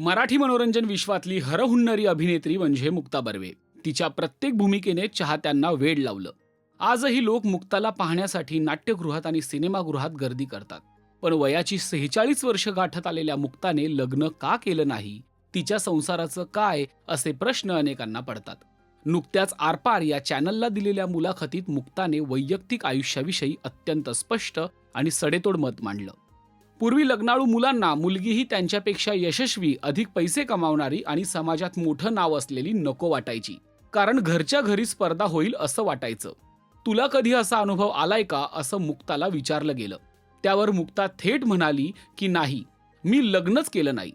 मराठी मनोरंजन विश्वातली हरहुन्नरी अभिनेत्री म्हणजे मुक्ता बर्वे. तिच्या प्रत्येक भूमिकेने चाहत्यांना वेड लावलं. आजही लोक मुक्ताला पाहण्यासाठी नाट्यगृहात आणि सिनेमागृहात गर्दी करतात. पण वयाची सेहेचाळीस वर्ष गाठत आलेल्या मुक्ताने लग्न का केलं नाही? तिच्या संसाराचं काय? असे प्रश्न अनेकांना पडतात. नुकत्याच आरपार या चॅनलला दिलेल्या मुलाखतीत मुक्ताने वैयक्तिक आयुष्याविषयी अत्यंत स्पष्ट आणि सडेतोड मत मांडलं. पूर्वी लग्नाळू मुलांना मुलगीही त्यांच्यापेक्षा यशस्वी अधिक पैसे कमावणारी आणि समाजात मोठं नाव असलेली नको वाटायची. कारण घरच्या घरी स्पर्धा होईल असं वाटायचं. तुला कधी असा अनुभव आलाय का? असं मुक्ताला विचारलं गेलं. त्यावर मुक्ता थेट म्हणाली की नाही मी लग्नच केलं नाही.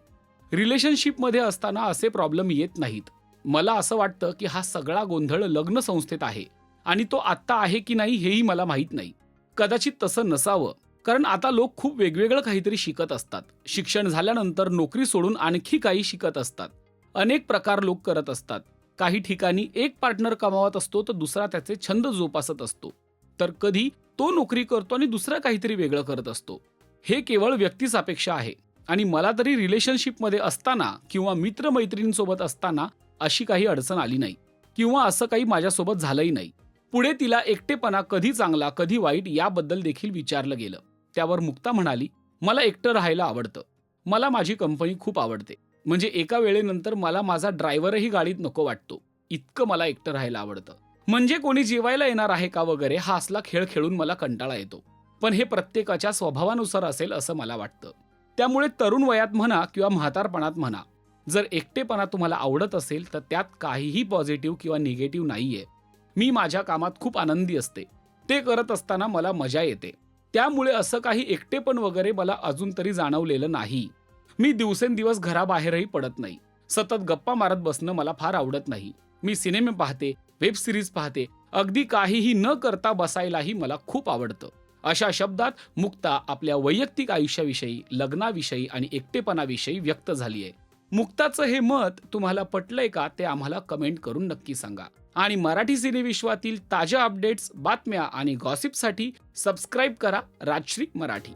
रिलेशनशिपमध्ये असताना असे प्रॉब्लेम येत नाहीत. मला असं वाटतं की हा सगळा गोंधळ लग्न संस्थेत आहे आणि तो आत्ता आहे की नाही हेही मला माहीत नाही. कदाचित तसं नसावं. कारण आता लोक खूप वेगवेगळं काहीतरी शिकत असतात. शिक्षण झाल्यानंतर नोकरी सोडून आणखी काही शिकत असतात. अनेक प्रकार लोक करत असतात. काही ठिकाणी एक पार्टनर कमावत असतो तर दुसरा त्याचे छंद जोपासत असतो. तर कधी तो नोकरी करतो आणि दुसरा काहीतरी वेगळं करत असतो. हे केवळ व्यक्तिसापेक्ष आहे. आणि मला तरी रिलेशनशिपमध्ये असताना किंवा मित्रमैत्रिणींसोबत असताना अशी काही अडचण आली नाही. किंवा असं काही माझ्यासोबत झालंही नाही. पुढे तिला एकटेपणा कधी चांगला कधी वाईट याबद्दल देखील विचारलं गेलं. त्यावर मुक्ता म्हणाली मला एकटं राहायला आवडतं. मला माझी कंपनी खूप आवडते. म्हणजे एका वेळेनंतर मला माझा ड्रायव्हरही गाडीत नको वाटतो. इतकं मला एकटं राहायला आवडतं. म्हणजे कोणी जेवायला येणार आहे का वगैरे हा असला खेळ खेळून मला कंटाळा येतो. पण हे प्रत्येकाच्या स्वभावानुसार असेल असं मला वाटतं. त्यामुळे तरुण वयात म्हणा किंवा म्हातारपणात म्हणा जर एकटेपणा तुम्हाला आवडत असेल तर त्यात काहीही पॉझिटिव्ह किंवा निगेटिव्ह नाहीये. मी माझ्या कामात खूप आनंदी असते. ते करत असताना मला मजा येते. त्यामुळे असं काही एकटेपण वगैरे मला अजून तरी जाणवलेलं नाही. मी दिवसेंदिवस घराबाहेरही पडत नाही. सतत गप्पा मारत बसणं मला फार आवडत नाही. मी सिनेमे पाहते वेब सिरीज पाहते अगदी काहीही न करता बसायलाही मला खूप आवडतं. अशा शब्दात मुक्ता आपल्या वैयक्तिक आयुष्याविषयी लग्नाविषयी आणि एकटेपणाविषयी व्यक्त झाली आहे मुक्ताचं हे मत तुम्हाला पटलंय का ते आम्हाला कमेंट करून नक्की सांगा. आणि मराठी सिनेविश्वातील ताज्या अपडेट्स बातम्या आणि गॉसिपसाठी सबस्क्राईब करा राजश्री मराठी.